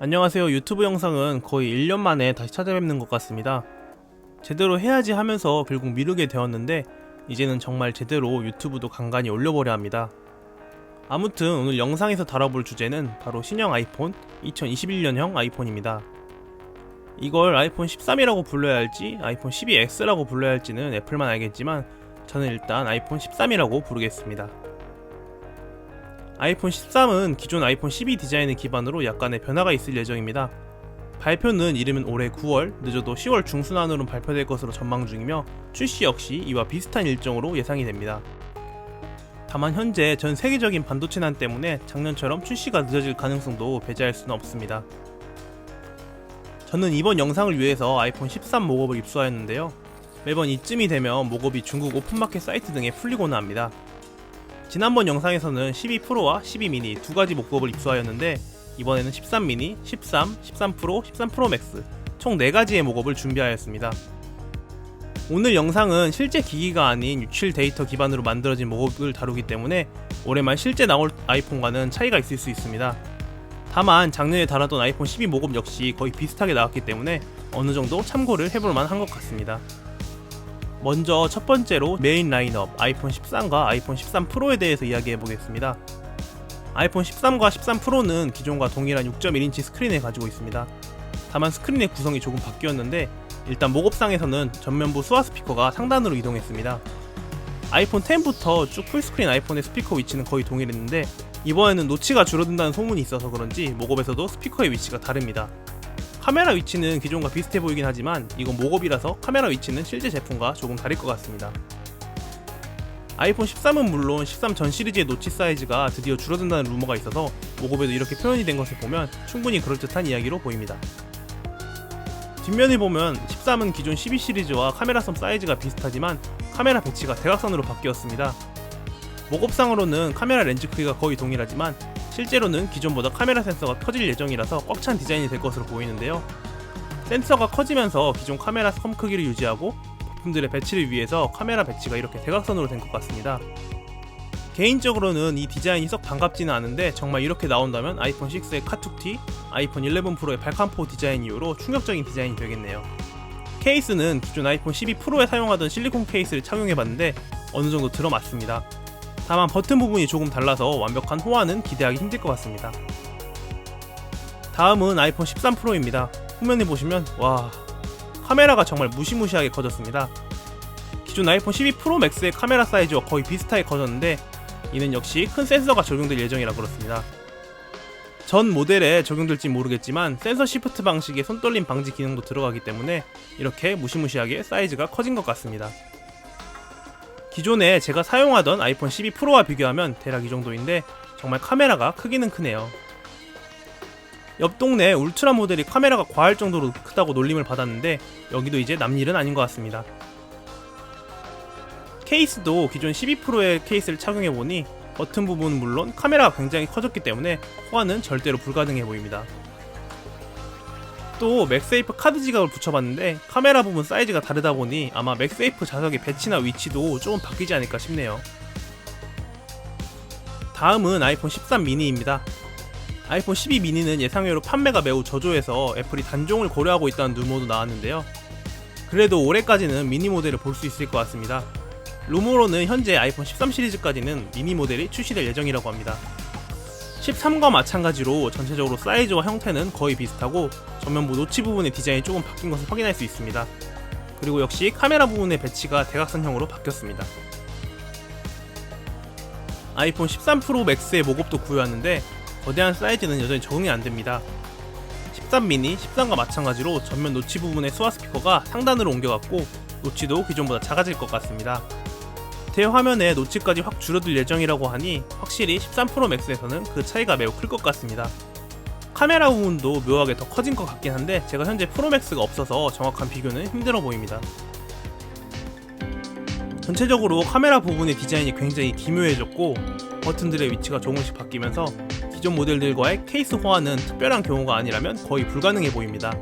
안녕하세요. 유튜브 영상은 거의 1년 만에 다시 찾아뵙는 것 같습니다. 제대로 해야지 하면서 결국 미루게 되었는데 이제는 정말 제대로 유튜브도 간간히 올려보려 합니다. 아무튼 오늘 영상에서 다뤄볼 주제는 바로 신형 아이폰 2021년형 아이폰입니다. 이걸 아이폰 13이라고 불러야 할지 아이폰 12X라고 불러야 할지는 애플만 알겠지만 저는 일단 아이폰 13이라고 부르겠습니다. 아이폰 13은 기존 아이폰 12 디자인을 기반으로 약간의 변화가 있을 예정입니다. 발표는 이르면 올해 9월, 늦어도 10월 중순 안으로 발표될 것으로 전망 중이며 출시 역시 이와 비슷한 일정으로 예상이 됩니다. 다만 현재 전 세계적인 반도체 난 때문에 작년처럼 출시가 늦어질 가능성도 배제할 수는 없습니다. 저는 이번 영상을 위해서 아이폰 13 목업을 입수하였는데요. 매번 이쯤이 되면 목업이 중국 오픈마켓 사이트 등에 풀리고는 합니다. 지난번 영상에서는 12 프로와 12 미니 두 가지 목업을 입수하였는데 이번에는 13 미니, 13, 13 프로, 13 프로 맥스 총 4가지의 목업을 준비하였습니다. 오늘 영상은 실제 기기가 아닌 유출 데이터 기반으로 만들어진 목업을 다루기 때문에 올해만 실제 나올 아이폰과는 차이가 있을 수 있습니다. 다만 작년에 달았던 아이폰 12 목업 역시 거의 비슷하게 나왔기 때문에 어느 정도 참고를 해볼 만한 것 같습니다. 먼저 첫 번째로 메인 라인업 아이폰 13과 아이폰 13 프로에 대해서 이야기해 보겠습니다. 아이폰 13과 13 프로는 기존과 동일한 6.1인치 스크린을 가지고 있습니다. 다만 스크린의 구성이 조금 바뀌었는데 일단 목업상에서는 전면부 수화 스피커가 상단으로 이동했습니다. 아이폰 10부터 쭉 풀스크린 아이폰의 스피커 위치는 거의 동일했는데 이번에는 노치가 줄어든다는 소문이 있어서 그런지 목업에서도 스피커의 위치가 다릅니다. 카메라 위치는 기존과 비슷해 보이긴 하지만 이건 목업이라서 카메라 위치는 실제 제품과 조금 다를 것 같습니다. 아이폰 13은 물론 13 전 시리즈의 노치 사이즈가 드디어 줄어든다는 루머가 있어서 목업에도 이렇게 표현이 된 것을 보면 충분히 그럴듯한 이야기로 보입니다. 뒷면을 보면 13은 기존 12 시리즈와 카메라섬 사이즈가 비슷하지만 카메라 배치가 대각선으로 바뀌었습니다. 목업상으로는 카메라 렌즈 크기가 거의 동일하지만 실제로는 기존보다 카메라 센서가 커질 예정이라서 꽉 찬 디자인이 될 것으로 보이는데요. 센서가 커지면서 기존 카메라 섬 크기를 유지하고 부품들의 배치를 위해서 카메라 배치가 이렇게 대각선으로 된 것 같습니다. 개인적으로는 이 디자인이 썩 반갑지는 않은데 정말 이렇게 나온다면 아이폰 6의 카툭티, 아이폰 11 프로의 발칸포 디자인 이후로 충격적인 디자인이 되겠네요. 케이스는 기존 아이폰 12 프로에 사용하던 실리콘 케이스를 착용해봤는데 어느 정도 들어맞습니다. 다만 버튼 부분이 조금 달라서 완벽한 호환은 기대하기 힘들 것 같습니다. 다음은 아이폰 13 프로입니다. 화면에 보시면 와 카메라가 정말 무시무시하게 커졌습니다. 기존 아이폰 12 프로 맥스의 카메라 사이즈와 거의 비슷하게 커졌는데 이는 역시 큰 센서가 적용될 예정이라 그렇습니다. 전 모델에 적용될지 모르겠지만 센서 시프트 방식의 손떨림 방지 기능도 들어가기 때문에 이렇게 무시무시하게 사이즈가 커진 것 같습니다. 기존에 제가 사용하던 아이폰 12 프로와 비교하면 대략 이 정도인데 정말 카메라가 크기는 크네요. 옆 동네 울트라 모델이 카메라가 과할 정도로 크다고 놀림을 받았는데 여기도 이제 남일은 아닌 것 같습니다. 케이스도 기존 12 프로의 케이스를 착용해 보니 버튼 부분은 물론 카메라가 굉장히 커졌기 때문에 호환은 절대로 불가능해 보입니다. 또 맥세이프 카드 지갑을 붙여봤는데 카메라 부분 사이즈가 다르다 보니 아마 맥세이프 자석의 배치나 위치도 조금 바뀌지 않을까 싶네요. 다음은 아이폰 13 미니입니다. 아이폰 12 미니는 예상외로 판매가 매우 저조해서 애플이 단종을 고려하고 있다는 루머도 나왔는데요. 그래도 올해까지는 미니 모델을 볼 수 있을 것 같습니다. 루머로는 현재 아이폰 13 시리즈까지는 미니 모델이 출시될 예정이라고 합니다. 13과 마찬가지로 전체적으로 사이즈와 형태는 거의 비슷하고 전면부 노치 부분의 디자인이 조금 바뀐 것을 확인할 수 있습니다. 그리고 역시 카메라 부분의 배치가 대각선형으로 바뀌었습니다. 아이폰 13 프로 맥스의 목업도 구해왔는데 거대한 사이즈는 여전히 적응이 안됩니다. 13 미니, 13과 마찬가지로 전면 노치 부분의 수화 스피커가 상단으로 옮겨갔고 노치도 기존보다 작아질 것 같습니다. 대화면에 노치까지 확 줄어들 예정이라고 하니 확실히 13 프로 맥스에서는 그 차이가 매우 클 것 같습니다. 카메라 부분도 묘하게 더 커진 것 같긴 한데 제가 현재 프로맥스가 없어서 정확한 비교는 힘들어 보입니다. 전체적으로 카메라 부분의 디자인이 굉장히 기묘해졌고 버튼들의 위치가 조금씩 바뀌면서 기존 모델들과의 케이스 호환은 특별한 경우가 아니라면 거의 불가능해 보입니다.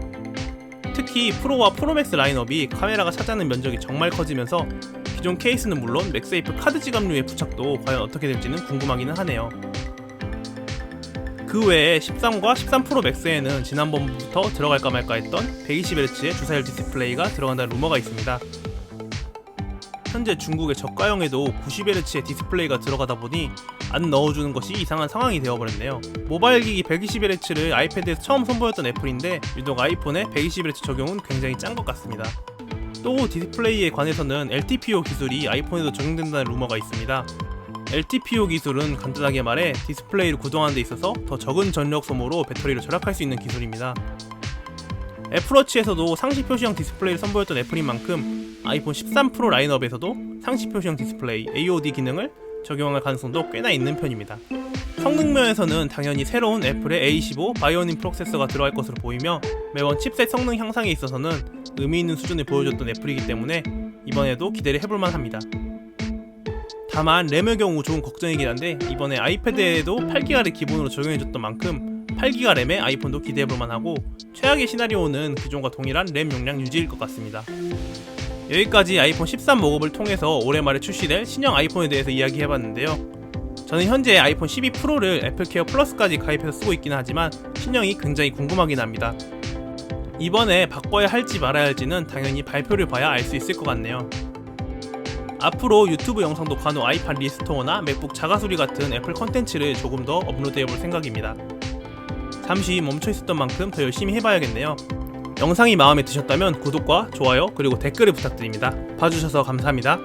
특히 프로와 프로맥스 라인업이 카메라가 차지하는 면적이 정말 커지면서 기존 케이스는 물론 맥세이프 카드 지갑류의 부착도 과연 어떻게 될지는 궁금하기는 하네요. 그그 외에 13과 13 프로 맥스에는 지난번부터 들어갈까 말까 했던 120Hz의 주사율 디스플레이가 들어간다는 루머가 있습니다. 현재 중국의 저가형에도 90Hz의 디스플레이가 들어가다 보니 안 넣어주는 것이 이상한 상황이 되어버렸네요. 모바일 기기 121Hz를 아이패드에서 처음 선보였던 애플인데 유독 아이폰에 120Hz 적용은 굉장히 짠 것 같습니다. 또 디스플레이에 관해서는 LTPO 기술이 아이폰에도 적용된다는 루머가 있습니다. LTPO 기술은 간단하게 말해 디스플레이를 구동하는 데 있어서 더 적은 전력 소모로 배터리를 절약할 수 있는 기술입니다. 애플워치에서도 상시 표시형 디스플레이를 선보였던 애플인 만큼 아이폰 13 프로 라인업에서도 상시 표시형 디스플레이 AOD 기능을 적용할 가능성도 꽤나 있는 편입니다. 성능 면에서는 당연히 새로운 애플의 A15 바이오닌 프로세서가 들어갈 것으로 보이며 매번 칩셋 성능 향상에 있어서는 의미 있는 수준을 보여줬던 애플이기 때문에 이번에도 기대를 해볼만 합니다. 다만 램의 경우 좀 걱정이긴 한데 이번에 아이패드에도 8기가를 기본으로 적용해줬던 만큼 8기가 램의 아이폰도 기대해볼만 하고 최악의 시나리오는 기존과 동일한 램 용량 유지일 것 같습니다. 여기까지 아이폰 13 모급을 통해서 올해 말에 출시될 신형 아이폰에 대해서 이야기해봤는데요. 저는 현재 아이폰 12 프로를 애플케어 플러스까지 가입해서 쓰고 있긴 하지만 신형이 굉장히 궁금하긴 합니다. 이번에 바꿔야 할지 말아야 할지는 당연히 발표를 봐야 알 수 있을 것 같네요. 앞으로 유튜브 영상도 간혹 아이팟 리스토어나 맥북 자가소리 같은 애플 컨텐츠를 조금 더 업로드해 볼 생각입니다. 잠시 멈춰 있었던 만큼 더 열심히 해봐야겠네요. 영상이 마음에 드셨다면 구독과 좋아요 그리고 댓글을 부탁드립니다. 봐주셔서 감사합니다.